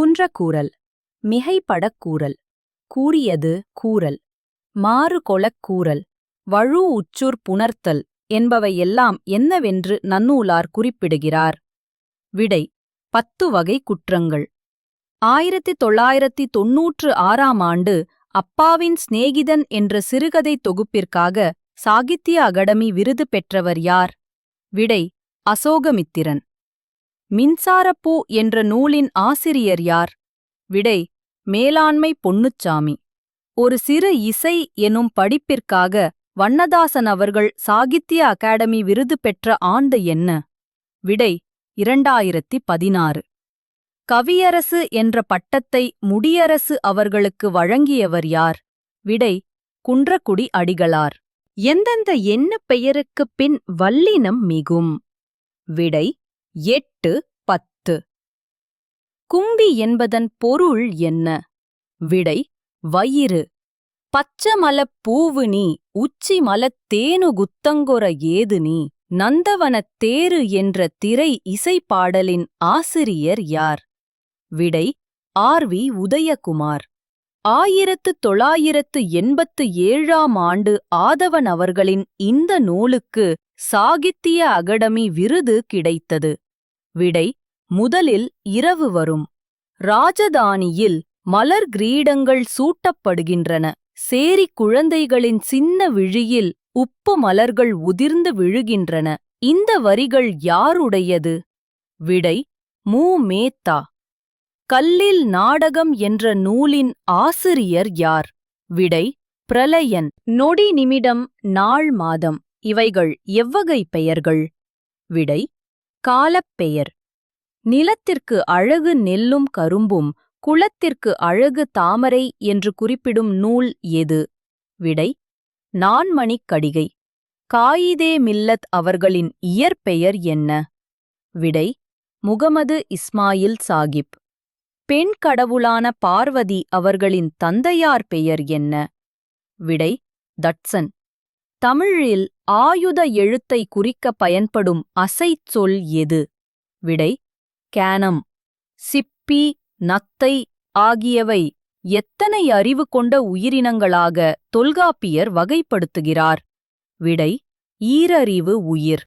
குன்றக்கூறல் மிகைப்படக்கூறல் கூறியது கூறல் மாறு கொளக் கூறல் வழு உச்சுர் புணர்த்தல் என்பவையெல்லாம் என்னவென்று நன்னூலார் குறிப்பிடுகிறார். விடை பத்து வகை குற்றங்கள். ஆயிரத்தி தொள்ளாயிரத்தி தொன்னூற்று ஆறாம் ஆண்டு அப்பாவின் சிநேகிதன் என்ற சிறுகதை தொகுப்பிற்காக சாகித்ய அகாடமி விருது பெற்றவர் யார்? விடை அசோகமித்திரன். மின்சாரப்பூ என்ற நூலின் ஆசிரியர் யார்? விடை மேலாண்மை பொன்னுச்சாமி. ஒரு சிறு இசை எனும் படிப்பிற்காக வண்ணதாசன் அவர்கள் சாகித்ய அகாடமி விருது பெற்ற ஆண்டு என்ன? விடை இரண்டாயிரத்தி பதினாறு கவியரசு என்ற பட்டத்தை முடியரசு அவர்களுக்கு வழங்கியவர் யார்? விடை குன்றக்குடி அடிகளார். எந்தெந்த என்ன பெயருக்குப் பின் வல்லினம் மிகும்? விடை எட்டு பத்து. கும்பி என்பதன் பொருள் என்ன? விடை வயிறு. பச்சமலப் பூவு நீ உச்சி மலத் தேனு குத்தங்கொர ஏது நீ நந்தவனத் தேரு என்ற திரை இசைப்பாடலின் ஆசிரியர் யார்? விடை ஆர் வி உதயகுமார். ஆயிரத்து தொள்ளாயிரத்து எண்பத்து ஏழாம் ஆண்டு ஆதவன் அவர்களின் இந்த நூலுக்கு சாகித்திய அகாடமி விருது கிடைத்தது. விடை முதலில் இரவு வரும். ராஜதானியில் மலர் கிரீடங்கள் சூட்டப்படுகின்றன. சேரி குழந்தைகளின் சின்ன விழியில் உப்பு மலர்கள் உதிர்ந்து விழுகின்றன. இந்த வரிகள் யாருடையது? விடை மு. மேத்தா. கல்லில் நாடகம் என்ற நூலின் ஆசிரியர் யார்? விடை பிரலயன் நொடி நிமிடம் நாள் மாதம். இவைகள் எவ்வகை பெயர்கள்? விடை காலப்பெயர். நிலத்திற்கு அழகு நெல்லும் கரும்பும் குளத்திற்கு அழகு தாமரை என்று குறிப்பிடும் நூல் எது? விடை நான்மணிக் கடிகை. காயிதே மில்லத் அவர்களின் இயற்பெயர் என்ன? விடை முகமது இஸ்மாயில் சாகிப். பெண் கடவுளான பார்வதி அவர்களின் தந்தையார் பெயர் என்ன? விடை தட்சன். தமிழில் ஆயுத எழுத்தை குறிக்க பயன்படும் அசைச்சொல் எது? விடை கேனம் சிப்பி நத்தை ஆகியவை எத்தனை அறிவு கொண்ட உயிரினங்களாக தொல்காப்பியர் வகைப்படுத்துகிறார்? விடை ஈரறிவு உயிர்.